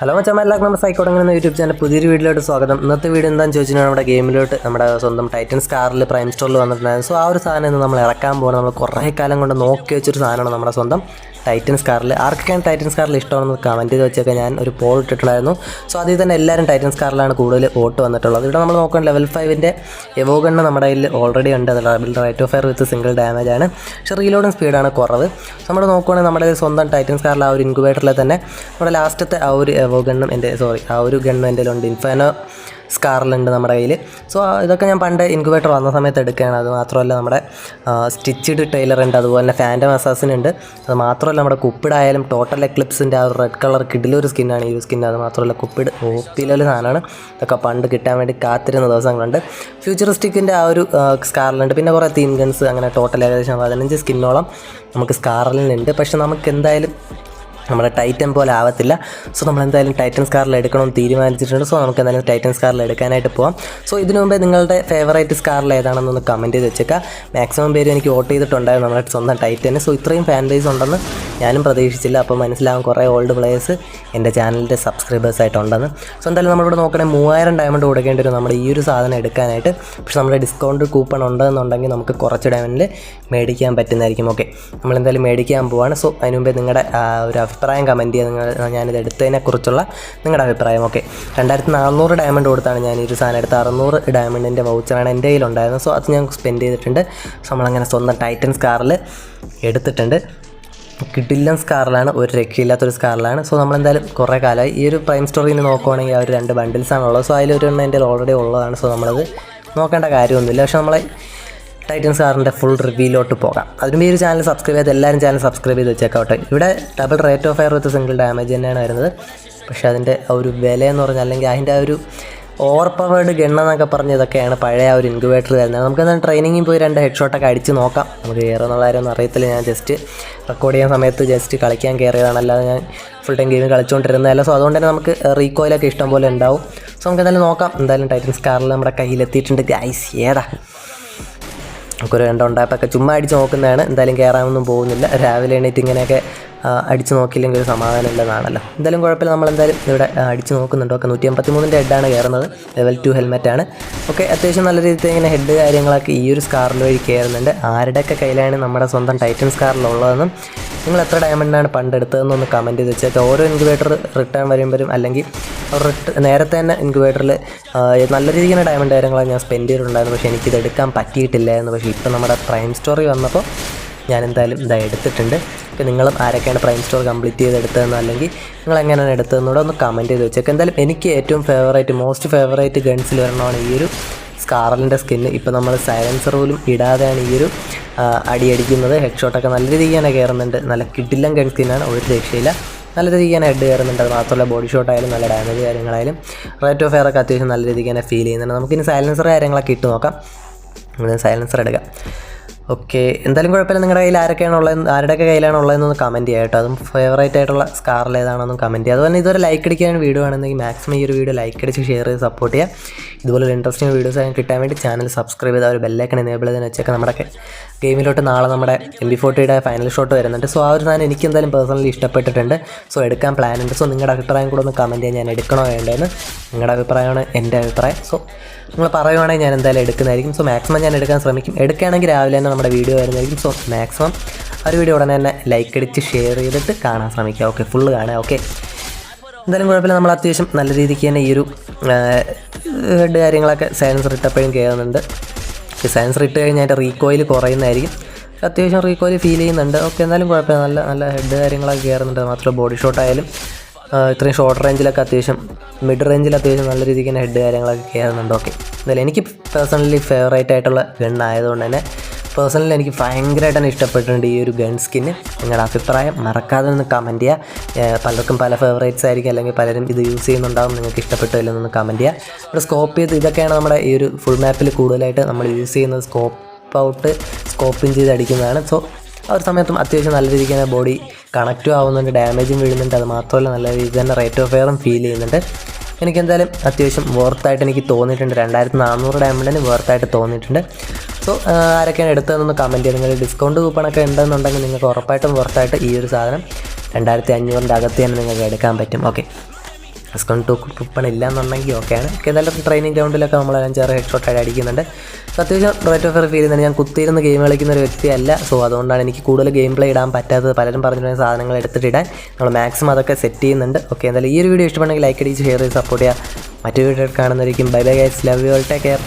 Hello എല്ലാവർക്കും നമ്മുടെ സൈക്കോട് എന്ന യൂട്യൂബ് ചാനൽ? പുതിയൊരു വീഡിയോയിലോട്ട് സ്വാഗതം. ഇന്നത്തെ വീഡിയോ എന്താണെന്ന് ചോദിച്ചാൽ നമ്മുടെ ഗെയിമിലോട്ട് നമ്മുടെ സ്വന്തം ടൈറ്റൻസ് കാറിൽ പ്രൈം സ്റ്റോറിൽ വന്നിട്ടുണ്ടായിരുന്നു. സോ ആ ഒരു സാധനം ഇന്ന് നമ്മൾ ഇറക്കാൻ പോകണം നമ്മൾ കുറേ കാലം കൊണ്ട് നോക്കി വെച്ചൊരു സാധനമാണ് നമ്മുടെ സ്വന്തം ടൈറ്റൻസ് കാറിൽ ആർക്കൊക്കെയാണ് ടൈറ്റൻസ് കാറിൽ ഇഷ്ടമാണെന്ന് കമന്റ് ചെയ്ത് വെച്ചൊക്കെ ഞാൻ ഒരു പോൾ ഇട്ടിട്ടുണ്ടായിരുന്നു. സോ അതിൽ തന്നെ എല്ലാവരും ടൈറ്റൻസ് കാറിലാണ് കൂടുതൽ വോട്ട് വന്നിട്ടുള്ളത്. ഇവിടെ നമ്മൾ നോക്കണം ലെവൽ ഫൈവിന്റെ എവോഗണ്ണ് നമ്മുടെ കയ്യിൽ ഓൾറെഡി ഉണ്ട്. Double rate of fire with single damage ആണ്. പക്ഷേ റീലോഡിങ് സ്പീഡാണ് കുറവ്. നമ്മൾ നോക്കുകയാണെങ്കിൽ നമ്മുടെ സ്വന്തം ടൈറ്റൻസ് കാറിൽ ആ ഒരു ഇൻക്യുബേറ്ററിൽ തന്നെ നമ്മുടെ ലാസ്റ്റത്തെ ആ ഒരു എവോഗണ്ണും എന്റെ സോറി ആ ഒരു ഗണ്ണും എന്റെ ഉണ്ട് ഇൻഫാനോ സ്കാറിലുണ്ട് നമ്മുടെ കയ്യിൽ സോ ഇതൊക്കെ ഞാൻ പണ്ട് ഇൻക്യുബേറ്റർ വന്ന സമയത്ത് എടുക്കുകയാണ്. അത് മാത്രമല്ല നമ്മുടെ സ്റ്റിച്ചിഡ് ടൈലർ ഉണ്ട്. അതുപോലെ തന്നെ ഫാന്റം അസാസിൻ ഉണ്ട്. അത് മാത്രമല്ല നമ്മുടെ കുപ്പിടായാലും ടോട്ടൽ എക്ലിപ്സിന്റെ ആ റെഡ് കളർ കിഡിലൊരു സ്കിന്നാണ് ഈ ഒരു സ്കിൻ അത് മാത്രമല്ല കുപ്പിഡ് ഓപ്പിലൊരു സാധനമാണ്. ഇതൊക്കെ പണ്ട് കിട്ടാൻ വേണ്ടി കാത്തിരുന്ന ദിവസങ്ങളുണ്ട്. ഫ്യൂച്ചറിസ്റ്റിക്കിന്റെ ആ ഒരു സ്കാറിലുണ്ട് പിന്നെ കുറേ തീൻ ഗൺസ് അങ്ങനെ ടോട്ടൽ ഏകദേശം പതിനഞ്ച് സ്കിന്നോളം നമുക്ക് സ്കാറിലുണ്ട് പക്ഷെ നമുക്ക് എന്തായാലും നമ്മുടെ ടൈറ്റൻ പോലെ ആവത്തില്ല. സോ നമ്മൾ എന്തായാലും ടൈറ്റൻ സ്കാറിൽ എടുക്കണമെന്ന് തീരുമാനിച്ചിട്ടുണ്ട്. സോ നമുക്ക് എന്തായാലും ടൈറ്റൻസ് കാറിൽ എടുക്കാനായിട്ട് പോവാം. സോ ഇതിനു മുമ്പേ നിങ്ങളുടെ ഫേവറേറ്റ് സ്കാറിൽ ഏതാണെന്നൊന്ന് കമന്റ് ചെയ്ത് വെച്ചേക്കാം. മാക്സിമം പേര് എനിക്ക് വോട്ട് ചെയ്തിട്ടുണ്ടായിരുന്നു നമ്മുടെ സ്വന്തം ടൈറ്റന് സോ ഇത്രയും ഫാൻ ബേസ് ഉണ്ടെന്ന് ഞാനും പ്രതീക്ഷിച്ചില്ല. അപ്പോൾ മനസ്സിലാവും കുറേ ഓൾഡ് പ്ലേയേഴ്സ് എന്റെ ചാനലിന്റെ സബ്സ്ക്രൈബേഴ്സ് ആയിട്ടുണ്ടെന്ന്. സോ എന്തായാലും നമ്മളിവിടെ നോക്കണേ മൂവായിരം ഡയമണ്ട് കൊടുക്കേണ്ടി വരും നമ്മുടെ ഈ ഒരു സാധനം എടുക്കാനായിട്ട്. പക്ഷെ നമ്മുടെ ഡിസ്കൗണ്ട് കൂപ്പൺ ഉണ്ടെന്നുണ്ടെങ്കിൽ നമുക്ക് കുറച്ച് ഡയമണ്ട് മേടിക്കാൻ പറ്റുന്നതായിരിക്കും. ഓക്കെ നമ്മളെന്തായാലും മേടിക്കാൻ പോവാണ്. സോ അതിന് മുമ്പേ നിങ്ങളുടെ ഒരു അഭിപ്രായം കമന്റ് ചെയ്യുക. നിങ്ങൾ ഞാനിത് എടുത്തതിനെക്കുറിച്ചുള്ള നിങ്ങളുടെ അഭിപ്രായം. ഓക്കെ രണ്ടായിരത്തി നാനൂറ് ഡയമണ്ട് കൊടുത്താണ് ഞാൻ ഈ ഒരു സാധനം എടുത്ത് അറുന്നൂറ് ഡയമണ്ടിന്റെ വൗച്ചറാണ് എന്റെ കയ്യിലുണ്ടായിരുന്നത്. സോ അത് ഞാൻ സ്പെൻഡ് ചെയ്തിട്ടുണ്ട്. സോ നമ്മളങ്ങനെ സ്വന്തം ടൈറ്റൻസ് കാറിൽ എടുത്തിട്ടുണ്ട്. കിഡില്ലൻ സ്കാറിലാണ് ഒരു രക്ഷയില്ലാത്തൊരു സ്കാറിലാണ് സോ നമ്മളെന്തായാലും കുറേ കാലമായി ഈ ഒരു പ്രൈം സ്റ്റോറിയിൽ നോക്കുവാണെങ്കിൽ ആ ഒരു രണ്ട് ബണ്ടിൽസാണ് ഉള്ളത് സോ അതിലൊരു എണ്ണം എന്റെ ഓൾറെഡി ഉള്ളതാണ്. സോ നമ്മളത് നോക്കേണ്ട കാര്യമൊന്നുമില്ല. പക്ഷെ നമ്മളെ ടൈറ്റൻസ് കാറിന്റെ ഫുൾ റിവ്യൂലോട്ട് പോകാം. അതിന് ഈ ഒരു ചാനൽ സബ്സ്ക്രൈബ് ചെയ്ത് എല്ലാവരും ചാനൽ സബ്സ്ക്രൈബ് ചെയ്ത് വെച്ചേക്കോട്ടെ ഇവിടെ double rate of fire with single damage തന്നെയാണ് വരുന്നത്. പക്ഷേ അതിന്റെ ആ ഒരു വില എന്ന് പറഞ്ഞാൽ അല്ലെങ്കിൽ അതിന്റെ ആ ഒരു ഓവർ പവേർഡ് ഗണ്ണ എന്നൊക്കെ പറഞ്ഞ് ഇതൊക്കെയാണ് പഴയ ആ ഒരു ഇൻക്യുബേറ്റർ വരുന്നത്. നമുക്ക് എന്നാൽ ട്രെയിനിങ്ങിൽ പോയി രണ്ട് ഹെഡ് ഷോട്ടൊക്കെ അടിച്ച് നോക്കാം. നമുക്ക് കയറുന്നുള്ള കാര്യമൊന്നും അറിയത്തില്ല. ഞാൻ ജസ്റ്റ് റെക്കോർഡ് ചെയ്യാൻ സമയത്ത് ജസ്റ്റ് കളിക്കാൻ കയറിയതാണ്. അല്ലാതെ ഞാൻ ഫുൾ ടൈം ഗെയിം കളിച്ചുകൊണ്ടിരുന്നതല്ല സോ അതുകൊണ്ട് തന്നെ നമുക്ക് റീകോയിലൊക്കെ ഇഷ്ടം പോലെ ഉണ്ടാവും. സോ നമുക്ക് എന്തായാലും നോക്കാം. എന്തായാലും ടൈറ്റൻസ് കാറിൽ നമ്മുടെ കയ്യിലെത്തിയിട്ടുണ്ട്. ഗൈസ് ഏതാ? നമുക്കൊരു രണ്ടോ ഉണ്ടായപ്പൊക്കെ ചുമ്മാ അടിച്ച് നോക്കുന്നതാണ്. എന്തായാലും കയറാനൊന്നും പോകുന്നില്ല. രാവിലെ എണീറ്റ് ഇങ്ങനെയൊക്കെ അടിച്ച് നോക്കിയില്ലെങ്കിൽ ഒരു സമാധാനം ഇല്ലെന്നാണല്ലോ. എന്തായാലും കുഴപ്പമില്ല. നമ്മൾ എന്തായാലും ഇവിടെ അടിച്ചു നോക്കുന്നുണ്ട്. ഓക്കെ നൂറ്റി അമ്പത്തി മൂന്നിന്റെ ഹെഡാണ് കയറുന്നത് ലെവൽ ടു ഹെൽമെറ്റാണ് ഓക്കെ അത്യാവശ്യം നല്ല രീതിയിൽ ഇങ്ങനെ ഹെഡ് കാര്യങ്ങളൊക്കെ ഈ ഒരു സ്കാറിൽ വഴി കയറുന്നുണ്ട്. ആരുടെയൊക്കെ കയ്യിലാണ് നമ്മുടെ സ്വന്തം ടൈറ്റൻ സ്കാറിലുള്ളതെന്നും നിങ്ങൾ എത്ര ഡയമണ്ടാണ് പണ്ട് എടുത്തതെന്നൊന്ന് കമന്റ് ചെയ്ത് വെച്ചേക്കാം ഓരോ ഇൻക്യുബേറ്റർ റിട്ടേൺ വരുമ്പോഴും അല്ലെങ്കിൽ നേരത്തെ തന്നെ ഇൻക്യുബേറ്ററിൽ നല്ല രീതിയിൽ ഡയമണ്ട് കാര്യങ്ങളാണ് ഞാൻ സ്പെൻഡ് ചെയ്തിട്ടുണ്ടായിരുന്നു. പക്ഷേ എനിക്കിത് എടുക്കാൻ പറ്റിയിട്ടില്ലായിരുന്നു പക്ഷേ ഇപ്പോൾ നമ്മുടെ പ്രൈം സ്റ്റോറി വന്നപ്പോൾ ഞാൻ എന്തായാലും ഇതാ എടുത്തിട്ടുണ്ട്. അപ്പോൾ നിങ്ങളും ആരൊക്കെയാണ് പ്രൈം സ്റ്റോർ കംപ്ലീറ്റ് ചെയ്ത് എടുത്തതെന്നോ അല്ലെങ്കിൽ നിങ്ങൾ എങ്ങനെയാണ് എടുത്തതെന്നൂടെ ഒന്ന് കമന്റ് ചെയ്ത് വെച്ചേക്കാം. എന്തായാലും എനിക്ക് ഏറ്റവും ഫേവറേറ്റ് മോസ്റ്റ് ഫേവറേറ്റ് ഗൺസിൽ വരണമാണ് ഈ ഒരു സ്കാറലിന്റെ സ്കിന്ന് ഇപ്പോൾ നമ്മൾ സൈലൻസർ പോലും ഇടാതെയാണ് ഈ ഒരു അടി അടിക്കുന്നത്. ഹെഡ് ഷോട്ടൊക്കെ നല്ല രീതിക്ക് തന്നെ കയറുന്നുണ്ട്. നല്ല കിഡില്ലം ഗൺ സ്കിന്നാണ് ഒരു രക്ഷയില്ല. നല്ല രീതിക്ക് തന്നെ ഹെഡ് കയറുന്നുണ്ട്. അത് മാത്രമല്ല ബോഡി ഷോട്ടായാലും നല്ല ഡാമേജ് കാര്യങ്ങളായാലും റേറ്റ് ഓഫ് എയറൊക്കെ അത്യാവശ്യം നല്ല രീതിക്ക് തന്നെ ഫീൽ ചെയ്യുന്നുണ്ട്. നമുക്കിനി സൈലൻസർ കാര്യങ്ങളൊക്കെ ഇട്ട് നോക്കാം. സൈലൻസർ എടുക്കാം. ഓക്കെ. എന്തായാലും കുഴപ്പമില്ല. നിങ്ങളുടെ കയ്യിൽ ആരൊക്കെയാണ് ഉള്ളത് ആരുടെയൊക്കെ കയ്യിലാണ് ഉള്ളതെന്നൊന്ന് കമന്റ് ചെയ്യാം കേട്ടോ. അതും ഫേവറേറ്റ് ആയിട്ടുള്ള സ്കാറിൽ ഏതാണെന്നും കമന്റ് ചെയ്യുക. അതുപോലെ ഇതുവരെ ലൈക്ക് അടിക്കാൻ വീഡിയോ ആണെന്നെങ്കിൽ മാക്സിമം ഈ ഒരു വീഡിയോ ലൈക്ക് അടിച്ച് ഷെയർ ചെയ്ത് സപ്പോർട്ട് ചെയ്യുക. ഇതുപോലെ ഇൻട്രസ്റ്റിംഗ് വീഡിയോസ് ഒക്കെ കിട്ടാൻ വേണ്ടി ചാനൽ സബ്സ്ക്രൈബ് ചെയ്താൽ ഒരു ബെല്ലൈക്കൺ എനേബിൾ ചെയ്തെന്ന് വെച്ചൊക്കെ നമ്മുടെ ഗെയിമിലോട്ട് നാളെ നമ്മുടെ എം ബി ഫോർട്ടിയുടെ ഫൈനൽ ഷോട്ട് വരുന്നുണ്ട്. സോ ആ ഒരു സാധനം എനിക്ക് എന്തായാലും പേഴ്സണലി ഇഷ്ടപ്പെട്ടിട്ടുണ്ട്. സോ എടുക്കാൻ പ്ലാൻ ഉണ്ട്. സോ നിങ്ങളുടെ അഭിപ്രായം കൂടെ ഒന്ന് കമന്റ് ചെയ്യാൻ ഞാൻ എടുക്കണോ വേണ്ടതെന്ന് നിങ്ങളുടെ അഭിപ്രായമാണ് എന്റെ അഭിപ്രായം. സോ നിങ്ങൾ പറയുവാണെങ്കിൽ ഞാൻ എന്തായാലും എടുക്കുന്നതായിരിക്കും. സോ മാക്സിമം ഞാൻ എടുക്കാൻ ശ്രമിക്കും. എടുക്കുകയാണെങ്കിൽ രാവിലെ തന്നെ നമ്മുടെ വീഡിയോ വരുന്നതായിരിക്കും. സോ മാക്സിമം ഒരു വീഡിയോ ഉടനെ തന്നെ ലൈക്ക് അടിച്ച് ഷെയർ ചെയ്തിട്ട് കാണാൻ ശ്രമിക്കുക. ഓക്കെ ഫുള്ള് കാണാം ഓക്കെ എന്തായാലും കുഴപ്പമില്ല. നമ്മൾ അത്യാവശ്യം നല്ല രീതിക്ക് തന്നെ ഈ ഒരു കാര്യങ്ങളൊക്കെ സയൻസ് ഇട്ടപ്പോഴും കയറുന്നുണ്ട് സയൻസ് ഇട്ട് കഴിഞ്ഞാൽ അതിന്റെ റീകോയിൽ കുറയുന്നതായിരിക്കും. അത്യാവശ്യം റീകോയിൽ ഫീൽ ചെയ്യുന്നുണ്ട്. ഓക്കെ എന്നാലും കുഴപ്പമില്ല. നല്ല നല്ല ഹെഡ് കാര്യങ്ങളൊക്കെ കയറുന്നുണ്ട്. മാത്രമല്ല ബോഡി ഷോട്ട് ആയാലും ഇത്രയും ഷോർട്ട് റേഞ്ചിലൊക്കെ അത്യാവശ്യം മിഡ് റേഞ്ചിൽ അത്യാവശ്യം നല്ല രീതിക്ക് തന്നെ ഹെഡ് കാര്യങ്ങളൊക്കെ കയറുന്നുണ്ട്. ഓക്കെ എന്തായാലും എനിക്ക് പേഴ്സണലി ഫേവറേറ്റ് ആയിട്ടുള്ള ഗണ്ണായതുകൊണ്ട് തന്നെ പേഴ്സണലി എനിക്ക് ഭയങ്കരമായിട്ട് ഇഷ്ടപ്പെട്ടിട്ടുണ്ട് ഈ ഒരു ഗൺ സ്കിന്ന് നിങ്ങളുടെ അഭിപ്രായം മറക്കാതെ ഒന്ന് കമന്റ് ചെയ്യുക പലർക്കും പല ഫേവറേറ്റ്സ് ആയിരിക്കും അല്ലെങ്കിൽ പലരും ഇത് യൂസ് ചെയ്യുന്നുണ്ടാവും നിങ്ങൾക്ക് ഇഷ്ടപ്പെട്ടില്ല എന്നൊന്ന് കമന്റ് ചെയ്യുക ഇവിടെ സ്കോപ്പ് ചെയ്ത് ഇതൊക്കെയാണ് നമ്മുടെ ഈ ഒരു ഫുൾ മാപ്പിൽ കൂടുതലായിട്ട് നമ്മൾ യൂസ് ചെയ്യുന്നത്. സ്കോപ്പ് ഔട്ട് സ്കോപ്പിങ് ചെയ്ത് അടിക്കുന്നതാണ്. സോ ആ ഒരു സമയത്തും അത്യാവശ്യം നല്ല രീതിക്ക് തന്നെ ബോഡി കണക്റ്റും ആവുന്നുണ്ട് ഡാമേജും വീഴുന്നുണ്ട്. അത് മാത്രമല്ല നല്ല രീതിയിൽ തന്നെ റേറ്റ് ഓഫ് ഫെയറും ഫീൽ ചെയ്യുന്നുണ്ട്. എനിക്കെന്തായാലും അത്യാവശ്യം വർത്തായിട്ട് എനിക്ക് തോന്നിയിട്ടുണ്ട്. രണ്ടായിരത്തി നാനൂറ് ഡയമണ്ടിന് വർത്തായിട്ട് തോന്നിയിട്ടുണ്ട്. സോ ആരൊക്കെയാണ് എടുത്തതെന്നൊന്ന് കമന്റ് ചെയ്യുക നിങ്ങൾ ഡിസ്കൗണ്ട് കൂപ്പണൊക്കെ ഉണ്ടെന്നുണ്ടെങ്കിൽ നിങ്ങൾക്ക് ഉറപ്പായിട്ടും വർത്തായിട്ട് ഈ ഒരു സാധനം രണ്ടായിരത്തി അഞ്ഞൂറിന്റെ അകത്ത് തന്നെ നിങ്ങൾക്ക് എടുക്കാൻ പറ്റും. ഓക്കെ ഡിസ്കൗണ്ട് കൂപ്പൺ ഇല്ല എന്നുണ്ടെങ്കിൽ ഓക്കെയാണ് ഓക്കെ എന്തായാലും ട്രെയിനിങ് ഗ്രൗണ്ടിലൊക്കെ നമ്മൾ അഞ്ചാറ് ഹെഡ് ഷോട്ടായിട്ട് അടിക്കുന്നുണ്ട്. സോ അത്യാവശ്യം റേറ്റ് ഓഫ് റിഫീൽ ഫീൽ ചെയ്യുന്നുണ്ട്. ഞാൻ കുത്തിയിരുന്ന് ഗെയിം കളിക്കുന്ന ഒരു വ്യക്തിയല്ല. സോ അതുകൊണ്ടാണ് എനിക്ക് കൂടുതൽ ഗെയിം പ്ലേ ഇടാൻ പറ്റാത്തത്. പലരും പറഞ്ഞിട്ടുണ്ടെങ്കിൽ സാധനങ്ങൾ എടുത്തിട്ടിടാൻ നമ്മൾ മാക്സിമം അതൊക്കെ സെറ്റ് ചെയ്യുന്നുണ്ട്. ഓക്കെ എന്തായാലും ഈ ഒരു വീഡിയോ ഇഷ്ടപ്പെടുന്നെങ്കിൽ ലൈക്ക് അടിച്ച് ഷെയർ ചെയ്ത് സപ്പോർട്ട് ചെയ്യുക. മറ്റൊരു video കാണുന്നതായിരിക്കും. Bye bye guys love you all take care